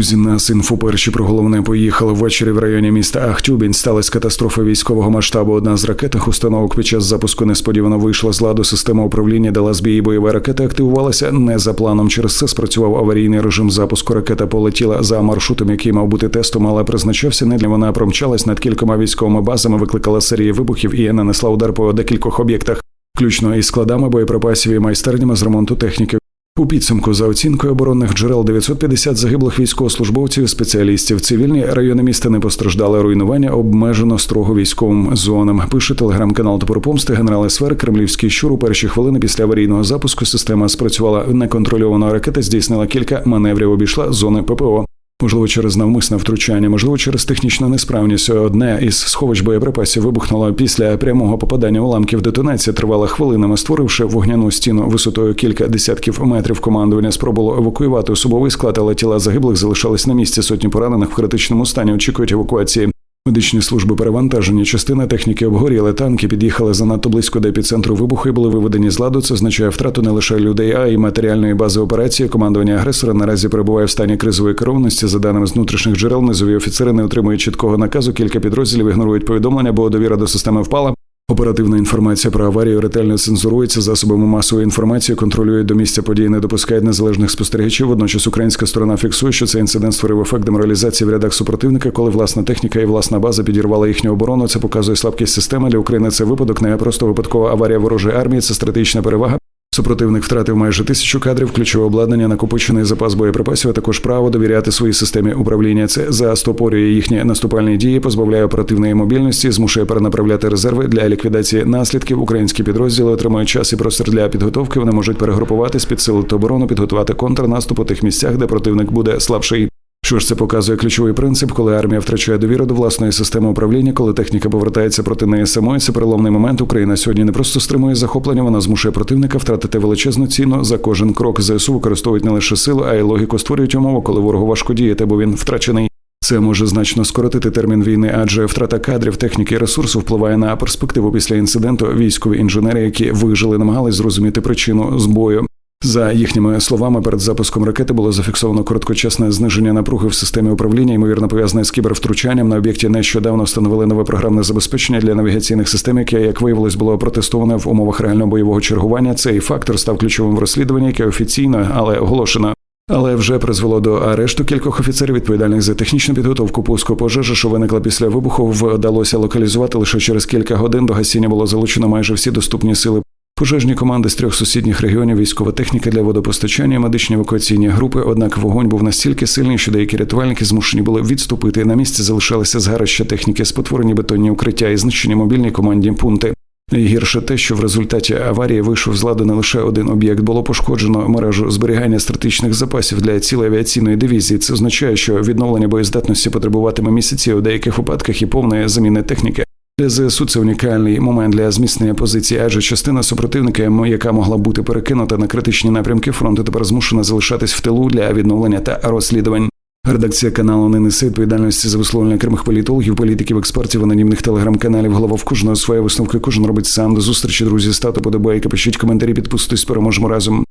Друзі, нас інфо перші про головне поїхали ввечері в районі міста Ахтюбінь. Сталася катастрофа військового масштабу. Одна з ракетних установок під час запуску несподівано вийшла з ладу. Система управління дала збій. Бойова ракета активувалася не за планом. Через це спрацював аварійний режим запуску. Ракета полетіла за маршрутом, який мав бути тестом, але призначався не для вона промчалась над кількома військовими базами, викликала серії вибухів і нанесла удар по декількох об'єктах, включно із складами боєприпасів і майстернями з ремонту техніки. У підсумку за оцінкою оборонних джерел 950 загиблих військовослужбовців, спеціалістів. Цивільні райони міста не постраждали. Руйнування обмежено строго військовим зонам. Пише телеграм-канал Топор Помсти. Генерал СВР Кремлівський щур у перші хвилини після аварійного запуску система спрацювала неконтрольована ракета. Здійснила кілька маневрів. Обійшла зони ППО. Можливо, через навмисне втручання, можливо, через технічну несправність. Одне із сховищ боєприпасів вибухнуло після прямого попадання уламків. Детонація тривала хвилинами, створивши вогняну стіну висотою кілька десятків метрів. Командування спробувало евакуювати особовий склад, але тіла загиблих залишались на місці. Сотні поранених в критичному стані очікують евакуації. Медичні служби перевантажені, частина техніки обгоріли, танки під'їхали занадто близько до епіцентру вибуху і були виведені з ладу. Це означає втрату не лише людей, а й матеріальної бази операції. Командування агресора наразі перебуває в стані кризової керованості. За даними з внутрішніх джерел, низові офіцери не отримують чіткого наказу. Кілька підрозділів ігнорують повідомлення, бо довіра до системи впала. Оперативна інформація про аварію ретельно цензурується засобами масової інформації, контролює до місця події, не допускає незалежних спостерігачів. Водночас українська сторона фіксує, що цей інцидент створив ефект деморалізації в рядах супротивника, коли власна техніка і власна база підірвала їхню оборону. Це показує слабкість системи для України. Це випадок не просто випадкова аварія ворожої армії, це стратегічна перевага. Супротивник втратив майже тисячу кадрів, ключове обладнання, накопичений запас боєприпасів, а також право довіряти своїй системі управління. Це застопорює їхні наступальні дії, позбавляє оперативної мобільності, змушує перенаправляти резерви для ліквідації наслідків. Українські підрозділи отримують час і простір для підготовки. Вони можуть перегрупуватись, підсилити оборону, підготувати контрнаступ у тих місцях, де противник буде слабший. Що ж це показує ключовий принцип, коли армія втрачає довіру до власної системи управління, коли техніка повертається проти неї самої. Це переломний момент. Україна сьогодні не просто стримує захоплення, вона змушує противника втратити величезну ціну за кожен крок. ЗСУ використовують не лише силу, а й логіку створюють умови, коли ворогу важко діяти, бо він втрачений. Це може значно скоротити термін війни, адже втрата кадрів, техніки і ресурсу впливає на перспективу після інциденту. Військові інженери, які вижили, намагались зрозуміти причину збою. За їхніми словами, перед запуском ракети було зафіксовано короткочасне зниження напруги в системі управління, ймовірно пов'язане з кібервтручанням. На об'єкті нещодавно встановили нове програмне забезпечення для навігаційних систем, яке, як виявилось, було протестоване в умовах реального бойового чергування. Цей фактор став ключовим в розслідуванні, яке офіційно, але оголошено. Але вже призвело до арешту кількох офіцерів, відповідальних за технічну підготовку пуску пожежі, що виникла після вибуху, вдалося локалізувати лише через кілька годин. До гасіння було залучено майже всі доступні сили. Пожежні команди з трьох сусідніх регіонів, військова техніка для водопостачання, медичні евакуаційні групи. Однак вогонь був настільки сильний, що деякі рятувальники змушені були відступити. На місці залишалися згарища техніки, спотворені бетонні укриття і знищені мобільні командні пункти. Найгірше те, що в результаті аварії вийшов з ладу не лише один об'єкт, було пошкоджено мережу зберігання стратегічних запасів для цілої авіаційної дивізії. Це означає, що відновлення боєздатності потребуватиме місяців у деяких випадках і повної заміни техніки. ЗСУ це унікальний момент для зміцнення позиції, адже частина супротивника, яка могла бути перекинута на критичні напрямки фронту, тепер змушена залишатись в тилу для відновлення та розслідувань. Редакція каналу не несе відповідальності за висловлення окремих політологів, політиків, експертів, анонімних телеграм-каналів. Голова в кожного своє висновки. Кожен робить сам. До зустрічі, друзі. Ставте подобайки, пишіть коментарі, підписуйтесь, переможемо разом.